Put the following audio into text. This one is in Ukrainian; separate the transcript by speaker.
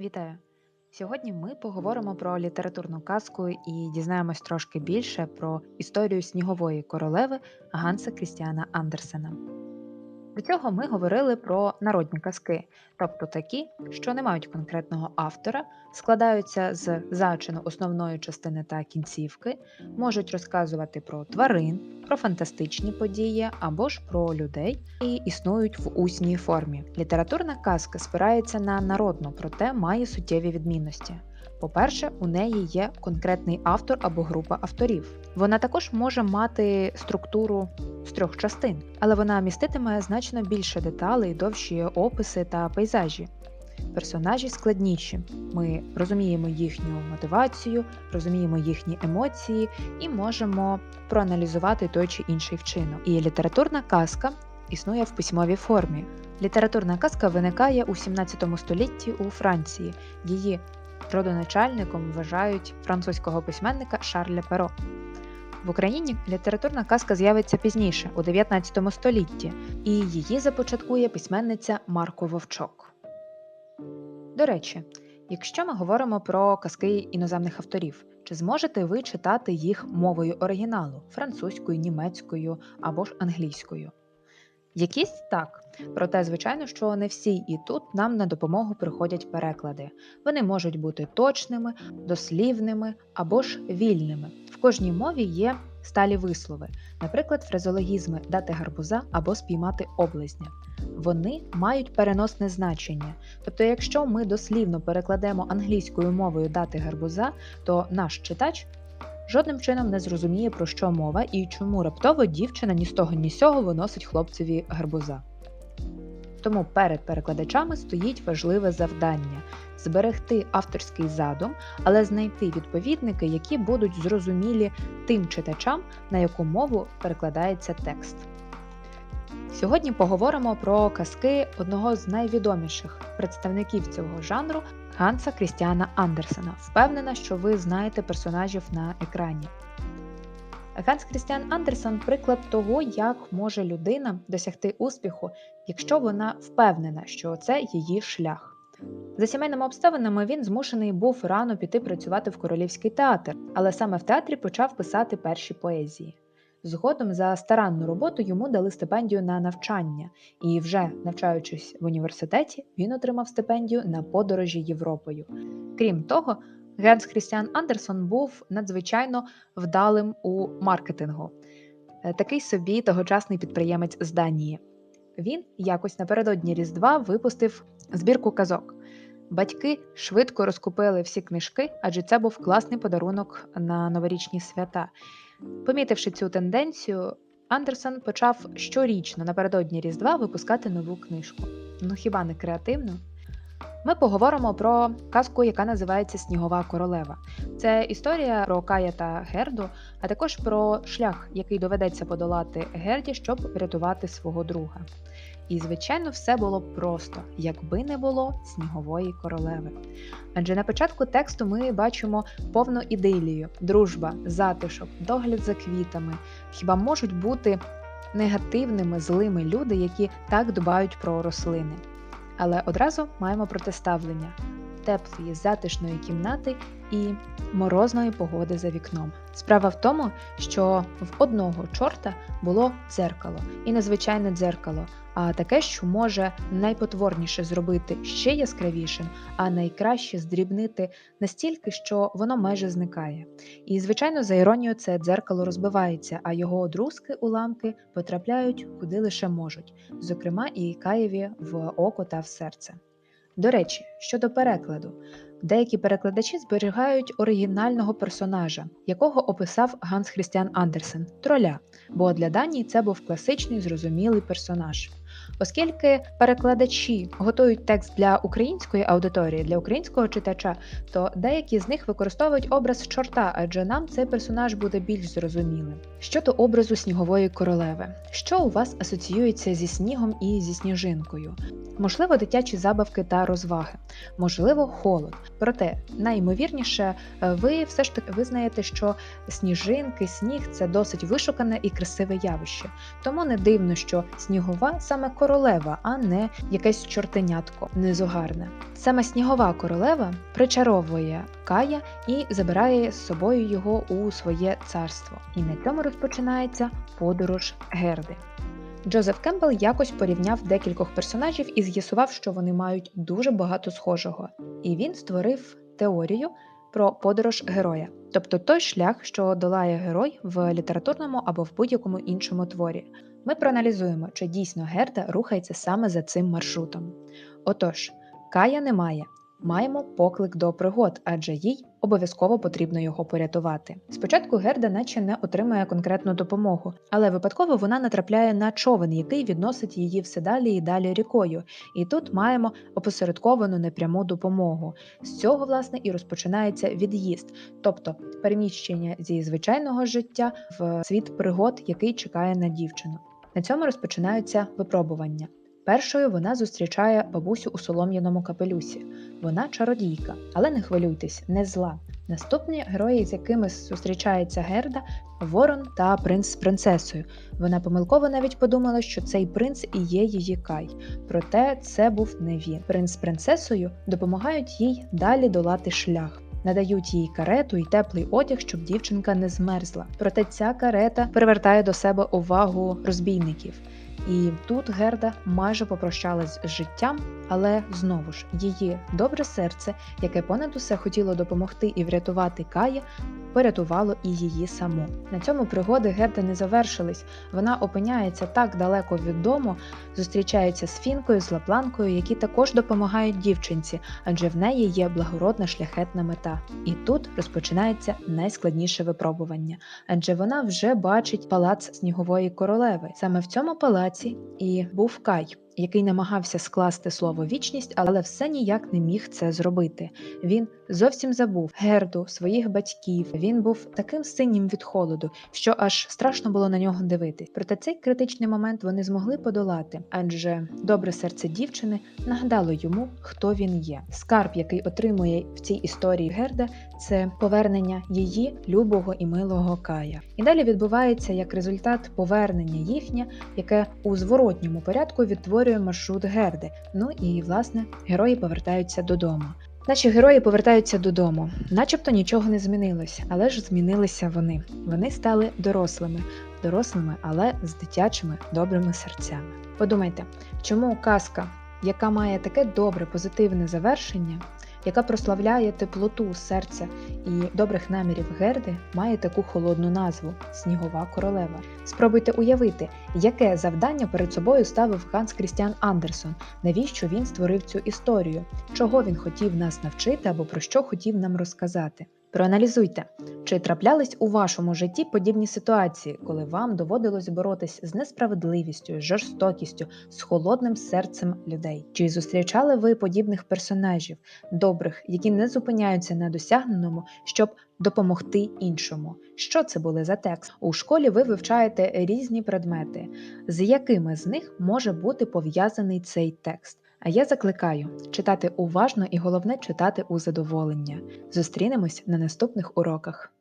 Speaker 1: Вітаю! Сьогодні ми поговоримо про літературну казку і дізнаємось трошки більше про історію снігової королеви Ганса Крістіана Андерсена. До цього ми говорили про народні казки, тобто такі, що не мають конкретного автора, складаються з зачину основної частини та кінцівки, можуть розказувати про тварин, про фантастичні події або ж про людей і існують в усній формі. Літературна казка спирається на народну, проте має суттєві відмінності. По-перше, у неї є конкретний автор або група авторів. Вона також може мати структуру з трьох частин, але вона міститиме значно більше деталей, довші описи та пейзажі. Персонажі складніші. Ми розуміємо їхню мотивацію, розуміємо їхні емоції і можемо проаналізувати той чи інший вчинок. І літературна казка існує в письмовій формі. Літературна казка виникає у 17 столітті у Франції. Її родоначальником вважають французького письменника Шарля Перо. В Україні літературна казка з'явиться пізніше, у 19 столітті, і її започаткує письменниця Марко Вовчок. До речі, якщо ми говоримо про казки іноземних авторів, чи зможете ви читати їх мовою оригіналу французькою, німецькою або ж англійською? Якісь так, проте, звичайно, що не всі, і тут нам на допомогу приходять переклади. Вони можуть бути точними, дослівними або ж вільними. В кожній мові є сталі вислови, наприклад, фразеологізми дати гарбуза або спіймати облизня. Вони мають переносне значення. Тобто, якщо ми дослівно перекладемо англійською мовою дати гарбуза, то наш читач жодним чином не зрозуміє, про що мова і чому раптово дівчина ні з того ні з сього виносить хлопцеві гарбуза. Тому перед перекладачами стоїть важливе завдання зберегти авторський задум, але знайти відповідники, які будуть зрозумілі тим читачам, на яку мову перекладається текст. Сьогодні поговоримо про казки одного з найвідоміших представників цього жанру Ганса Крістіана Андерсена. Впевнена, що ви знаєте персонажів на екрані. Ганс Крістіан Андерсен приклад того, як може людина досягти успіху, якщо вона впевнена, що це її шлях. За сімейними обставинами він змушений був рано піти працювати в королівський театр, але саме в театрі почав писати перші поезії. Згодом за старанну роботу йому дали стипендію на навчання, і вже навчаючись в університеті, він отримав стипендію на подорожі Європою. Крім того, Генс Хрістіан Андерсон був надзвичайно вдалим у маркетингу, Е, такий собі тогочасний підприємець з Данії. Він якось напередодні Різдва випустив збірку казок. Батьки швидко розкупили всі книжки, адже це був класний подарунок на новорічні свята. Помітивши цю тенденцію, Андерсон почав щорічно напередодні Різдва випускати нову книжку. Ну хіба не креативно? Ми поговоримо про казку, яка називається Снігова королева. Це історія про Кая та Герду, а також про шлях, який доведеться подолати Герді, щоб врятувати свого друга. І, звичайно, все було б просто, якби не було снігової королеви. Адже на початку тексту ми бачимо повну ідилію, дружба, затишок, догляд за квітами. Хіба можуть бути негативними, злими люди, які так дбають про рослини? Але одразу маємо протиставлення теплої, затишної кімнати і морозної погоди за вікном. Справа в тому, що в одного чорта було дзеркало, і незвичайне дзеркало, а таке, що може найпотворніше зробити ще яскравішим, а найкраще здрібнити настільки, що воно майже зникає. І, звичайно, за іронією, це дзеркало розбивається, а його одрузки уламки потрапляють куди лише можуть, зокрема і Каєві в око та в серце. До речі, щодо перекладу, деякі перекладачі зберігають оригінального персонажа, якого описав Ганс Хрістіан Андерсен троля, бо для Данії це був класичний зрозумілий персонаж. Оскільки перекладачі готують текст для української аудиторії, для українського читача, то деякі з них використовують образ чорта, адже нам цей персонаж буде більш зрозумілим. Щодо образу снігової королеви, що у вас асоціюється зі снігом і зі сніжинкою? Можливо, дитячі забавки та розваги. можливо, холод. Проте найімовірніше, е, ви все ж таки визнаєте, що сніжинки, сніг це досить вишукане і красиве явище. Тому не дивно, що снігова саме королева, а не якесь чортенятко незугарне. Саме снігова королева причаровує Кая і забирає з собою його у своє царство. І на цьому розпочинається подорож Герди. Джозеф Кембл якось порівняв декількох персонажів і з'ясував, що вони мають дуже багато схожого. І він створив теорію про подорож героя, тобто той шлях, що долає герой в літературному або в будь-якому іншому творі. Ми проаналізуємо, чи дійсно Герда рухається саме за цим маршрутом. Отож, Кая немає. Маємо поклик до пригод, адже їй обов'язково потрібно його порятувати. Спочатку Герда наче не отримує конкретну допомогу, але випадково вона натрапляє на човен, який відносить її все далі і далі рікою. І тут маємо опосередковану непряму допомогу. З цього, власне, і розпочинається від'їзд, тобто переміщення зі звичайного життя в світ пригод, який чекає на дівчину. На цьому розпочинаються випробування. Першою вона зустрічає бабусю у солом'яному капелюсі. Вона чародійка, але не хвилюйтесь, не зла. Наступні герої, з якими зустрічається Герда, Ворон та принц з принцесою. Вона помилково навіть подумала, що цей принц і є її кай. Проте це був не він. Принц з принцесою допомагають їй далі долати шлях. Надають їй карету і теплий одяг, щоб дівчинка не змерзла. Проте ця карета привертає до себе увагу розбійників. І тут Герда майже попрощалась з життям, але знову ж її добре серце, яке понад усе хотіло допомогти і врятувати Кая, порятувало і її саму. На цьому пригоди Герди не завершились. Вона опиняється так далеко від дому, зустрічається з Фінкою, з Лапланкою, які також допомагають дівчинці, адже в неї є благородна шляхетна мета. І тут розпочинається найскладніше випробування, адже вона вже бачить палац снігової королеви. Саме в цьому палаці і був Кай. Який намагався скласти слово вічність, але все ніяк не міг це зробити. Він зовсім забув Герду, своїх батьків. Він був таким синім від холоду, що аж страшно було на нього дивитись. Проте цей критичний момент вони змогли подолати, адже добре серце дівчини нагадало йому, хто він є. Скарб, який отримує в цій історії Герда, це повернення її любого і милого Кая. І далі відбувається як результат повернення їхнє, яке у зворотньому порядку відтворює маршрут Герди. Ну і власне герої повертаються додому. Наші герої повертаються додому, начебто нічого не змінилось, але ж змінилися вони. Вони стали дорослими, дорослими, але з дитячими добрими серцями. Подумайте, чому казка, яка має таке добре позитивне завершення, яка прославляє теплоту серця і добрих намірів Герди, має таку холодну назву Снігова королева. Спробуйте уявити, яке завдання перед собою ставив Ханс Крістіан Андерсон, навіщо він створив цю історію, чого він хотів нас навчити або про що хотів нам розказати. Проаналізуйте, чи траплялись у вашому житті подібні ситуації, коли вам доводилось боротись з несправедливістю, жорстокістю, з холодним серцем людей? Чи зустрічали ви подібних персонажів, добрих, які не зупиняються на досягненому, щоб допомогти іншому? Що це були за текст? У школі ви вивчаєте різні предмети, з якими з них може бути пов'язаний цей текст. А я закликаю читати уважно і головне читати у задоволення. Зустрінемось на наступних уроках.